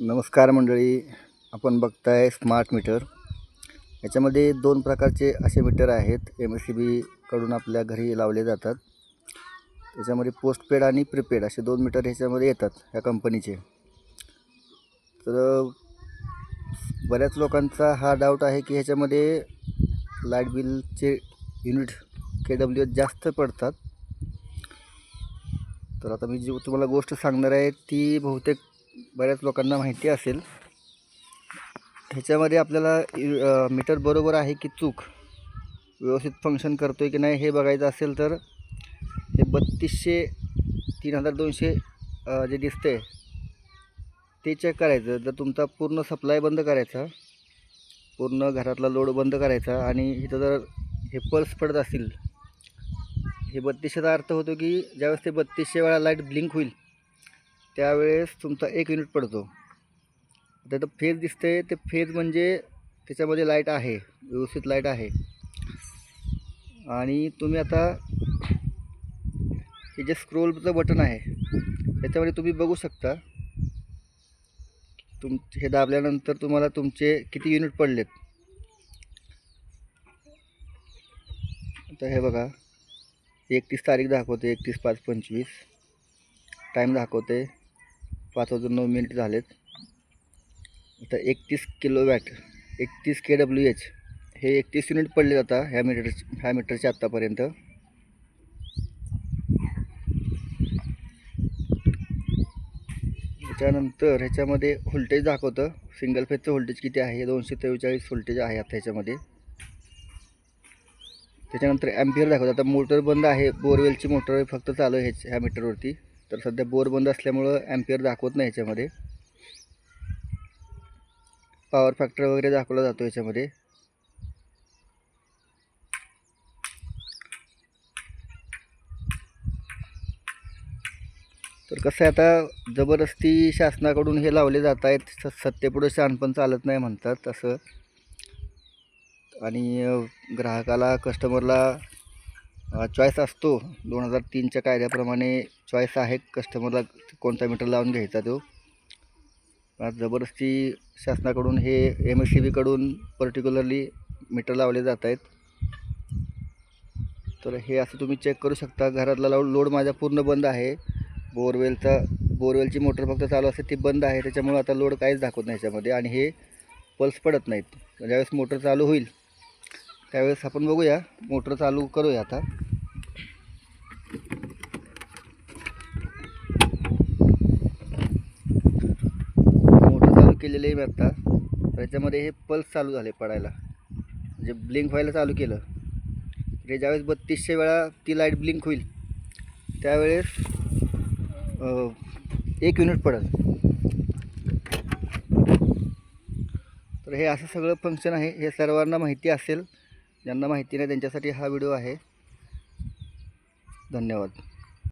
नमस्कार मंडळी आपण बघताय स्मार्ट मीटर. याच्यामध्ये दोन प्रकारचे असे मीटर आहेत. एम एस सी बीकडून आपल्या घरी लावले जातात. त्याच्यामध्ये पोस्टपेड आणि प्रीपेड असे दोन मीटर ह्याच्यामध्ये येतात ह्या कंपनीचे तर बऱ्याच लोकांचा हा डाऊट आहे की ह्याच्यामध्ये लाइट बिलचे युनिट के डब्ल्यू एच जास्त पडतात. तर आता मी जी तुम्हाला गोष्ट सांगणार आहे ती बहुतेक बऱ्याच लोकांना माहिती असेल. ह्याच्यामध्ये आपल्याला मीटर बरोबर आहे की चूक? व्यवस्थित फंक्शन करतो आहे की नाही हे बघायचं असेल तर हे बत्तीसशे तीन हजार दोनशे जे दिसते ते चेक करायचं. जर तुमचा पूर्ण सप्लाय बंद करायचा पूर्ण घरातला लोड बंद करायचा आणि इथं जर हे पल्स पडत असतील हे बत्तीसशेचा अर्थ होतो की ज्यावेळेस ते बत्तीसशे वेळा लाइट ब्लिंक होईल त्यावेळेस तुमचा एक युनिट पडतो. आता इथं फेज दिसते ते फेज म्हणजे त्याच्यामध्ये लाइट आहे व्यवस्थित लाइट आहे. आणि तुम्ही आता हे जे स्क्रोलचं बटन आहे त्याच्यामध्ये तुम्ही बघू शकता. तुम हे दाबल्यानंतर तुम्हाला तुमचे किती युनिट पडलेत. आता हे बघा एकतीस तारीख दाखवते एकतीस पाच पंचवीस. टाईम दाखवते. पाच वाजून नऊ मिनिट झालेत. आता एकतीस किलो वॅट एकतीस के डब्ल्यू एच हे एकतीस युनिट पडले आता ह्या मीटर ह्या मीटरचे आत्तापर्यंत त्याच्यानंतर ह्याच्यामध्ये व्होल्टेज दाखवतं. सिंगल फेजचं व्होल्टेज किती आहे? दोनशे त्रेचाळीस व्होल्टेज आहे आता ह्याच्यामध्ये. त्याच्यानंतर ॲम्पियर दाखवतं. आता मोटर बंद आहे. बोरवेलची मोटर फक्त चालू आहे ह्याच- ह्या मीटरवरती. तर सध्या बोर बंद असल्यामुळं ॲम्पियर दाखवत नाही याच्यामध्ये. पॉवर फॅक्टर वगैरे दाखवला जातो याच्यामध्ये. तर कसं आहे आता जबरदस्ती शासनाकडून हे लावले जात आहेत. स सत्तेपुढं शहाणपण चालत नाही म्हणतात तसं आणि ग्राहकाला कस्टमरला चॉईस असतो. दोन हजार तीनच्या कायद्याप्रमाणे चॉईस आहे. कस्टमरला कोणता मीटर लावून घ्यायचा तो. आज जबरदस्ती शासनाकडून हे एम एस सी बीकडून पर्टिक्युलरली मीटर लावले जात आहेत. तर हे असं तुम्ही चेक करू शकता. घरातला लावून लोड माझा पूर्ण बंद आहे. बोरवेलचा बोरवेलची मोटर फक्त चालू असते ती बंद आहे. त्याच्यामुळं आता लोड काहीच दाखवत नाही याच्यामध्ये. आणि हे पल्स पडत नाहीत. ज्यावेळेस मोटर चालू होईल त्यावेळेस आपण बघूया. मोटर चालू करूया आता. मोटर चालू केलेले आहे मी आत्ता त्याच्यामध्ये हे पल्स चालू झाले पडायला. म्हणजे ब्लिंक व्हायला चालू केलं. ते ज्यावेळेस बत्तीसशे वेळा ती लाइट ब्लिंक होईल त्यावेळेस एक युनिट पडेल. तर हे असं सगळं फंक्शन आहे. हे सर्वांना माहिती असेल. ज्यांना माहिती नाही त्यांच्यासाठी हा व्हिडिओ आहे. धन्यवाद.